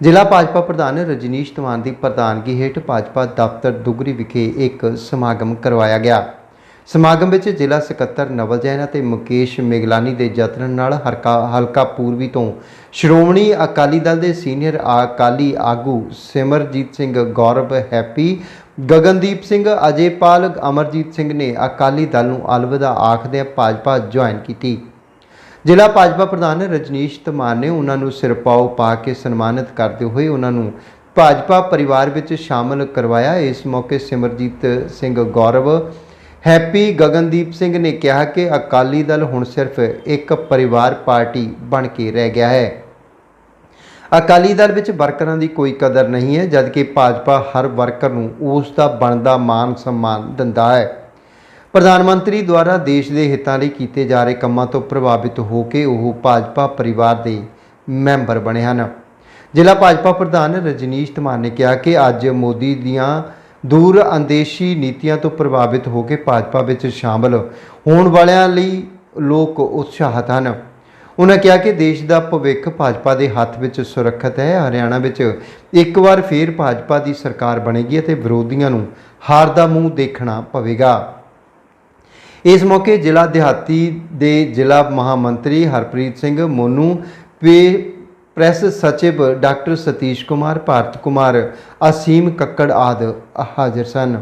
ਜ਼ਿਲ੍ਹਾ ਭਾਜਪਾ ਪ੍ਰਧਾਨ ਰਜਨੀਸ਼ ਧਵਾਨ ਦੀ ਪ੍ਰਧਾਨਗੀ ਹੇਠ ਭਾਜਪਾ ਦਫ਼ਤਰ ਦੁਗਰੀ ਵਿਖੇ ਇੱਕ ਸਮਾਗਮ ਕਰਵਾਇਆ ਗਿਆ। ਸਮਾਗਮ ਵਿੱਚ ਜ਼ਿਲ੍ਹਾ ਸਕੱਤਰ ਨਵਲ ਜੈਨ ਅਤੇ ਮੁਕੇਸ਼ ਮੇਗਲਾਨੀ ਦੇ ਯਤਨ ਨਾਲ ਹਰਕਾ ਹਲਕਾ ਪੂਰਬੀ ਤੋਂ ਸ਼੍ਰੋਮਣੀ ਅਕਾਲੀ ਦਲ ਦੇ ਸੀਨੀਅਰ ਅਕਾਲੀ ਆਗੂ ਸਿਮਰਜੀਤ ਸਿੰਘ ਗੌਰਵ, ਹੈਪੀ ਗਗਨਦੀਪ ਸਿੰਘ, ਅਜੇਪਾਲ ਅਮਰਜੀਤ ਸਿੰਘ ਨੇ ਅਕਾਲੀ ਦਲ ਨੂੰ ਅਲਵਿਦਾ ਆਖਦਿਆਂ ਭਾਜਪਾ ਜੁਆਇਨ ਕੀਤੀ। ਜ਼ਿਲ੍ਹਾ ਭਾਜਪਾ ਪ੍ਰਧਾਨ ਰਜਨੀਸ਼ ਧਮਾਨ ਨੇ ਉਹਨਾਂ ਨੂੰ ਸਿਰਪਾਓ ਪਾ ਕੇ ਸਨਮਾਨਿਤ ਕਰਦੇ ਹੋਏ ਉਹਨਾਂ ਨੂੰ ਭਾਜਪਾ ਪਰਿਵਾਰ ਵਿੱਚ ਸ਼ਾਮਲ ਕਰਵਾਇਆ। ਇਸ ਮੌਕੇ ਸਿਮਰਜੀਤ ਸਿੰਘ ਗੌਰਵ, ਹੈਪੀ ਗਗਨਦੀਪ ਸਿੰਘ ਨੇ ਕਿਹਾ ਕਿ ਅਕਾਲੀ ਦਲ ਹੁਣ ਸਿਰਫ ਇੱਕ ਪਰਿਵਾਰ ਪਾਰਟੀ ਬਣ ਕੇ ਰਹਿ ਗਿਆ ਹੈ। ਅਕਾਲੀ ਦਲ ਵਿੱਚ ਵਰਕਰਾਂ ਦੀ ਕੋਈ ਕਦਰ ਨਹੀਂ ਹੈ, ਜਦਕਿ ਭਾਜਪਾ ਹਰ ਵਰਕਰ ਨੂੰ ਉਸ ਦਾ ਬਣਦਾ ਮਾਨ ਸਨਮਾਨ ਦਿੰਦਾ ਹੈ। ਪ੍ਰਧਾਨ ਮੰਤਰੀ ਦੁਆਰਾ ਦੇਸ਼ ਦੇ ਹਿੱਤਾਂ ਲਈ ਕੀਤੇ ਜਾ ਰਹੇ ਕੰਮਾਂ ਤੋਂ ਪ੍ਰਭਾਵਿਤ ਹੋ ਕੇ ਉਹ ਭਾਜਪਾ ਪਰਿਵਾਰ ਦੇ ਮੈਂਬਰ ਬਣੇ ਹਨ। ਜ਼ਿਲ੍ਹਾ ਭਾਜਪਾ ਪ੍ਰਧਾਨ ਰਜਨੀਸ਼ ਧਮਾਨ ਨੇ ਕਿਹਾ ਕਿ ਅੱਜ ਮੋਦੀ ਦੀਆਂ ਦੂਰ ਅੰਦੇਸ਼ੀ ਨੀਤੀਆਂ ਤੋਂ ਪ੍ਰਭਾਵਿਤ ਹੋ ਕੇ ਭਾਜਪਾ ਵਿੱਚ ਸ਼ਾਮਲ ਹੋਣ ਵਾਲਿਆਂ ਲਈ ਲੋਕ ਉਤਸ਼ਾਹਤ ਹਨ। ਉਹਨਾਂ ਕਿਹਾ ਕਿ ਦੇਸ਼ ਦਾ ਭਵਿੱਖ ਭਾਜਪਾ ਦੇ ਹੱਥ ਵਿੱਚ ਸੁਰੱਖਿਅਤ ਹੈ। ਹਰਿਆਣਾ ਵਿੱਚ ਇੱਕ ਵਾਰ ਫੇਰ ਭਾਜਪਾ ਦੀ ਸਰਕਾਰ ਬਣੇਗੀ ਅਤੇ ਵਿਰੋਧੀਆਂ ਨੂੰ ਹਾਰ ਦਾ ਮੂੰਹ ਦੇਖਣਾ ਪਵੇਗਾ। ਇਸ ਮੌਕੇ ਜ਼ਿਲ੍ਹਾ ਦਿਹਾਤੀ ਦੇ ਜ਼ਿਲ੍ਹਾ ਮਹਾਮੰਤਰੀ ਹਰਪ੍ਰੀਤ ਸਿੰਘ ਮੋਨੂ ਪੇ ਪ੍ਰੈਸ ਸਚਿਵ ਡਾਕਟਰ ਸਤੀਸ਼ ਕੁਮਾਰ, ਭਾਰਤ ਕੁਮਾਰ, ਅਸੀਮ ਕੱਕੜ ਆਦਿ ਹਾਜ਼ਰ ਸਨ।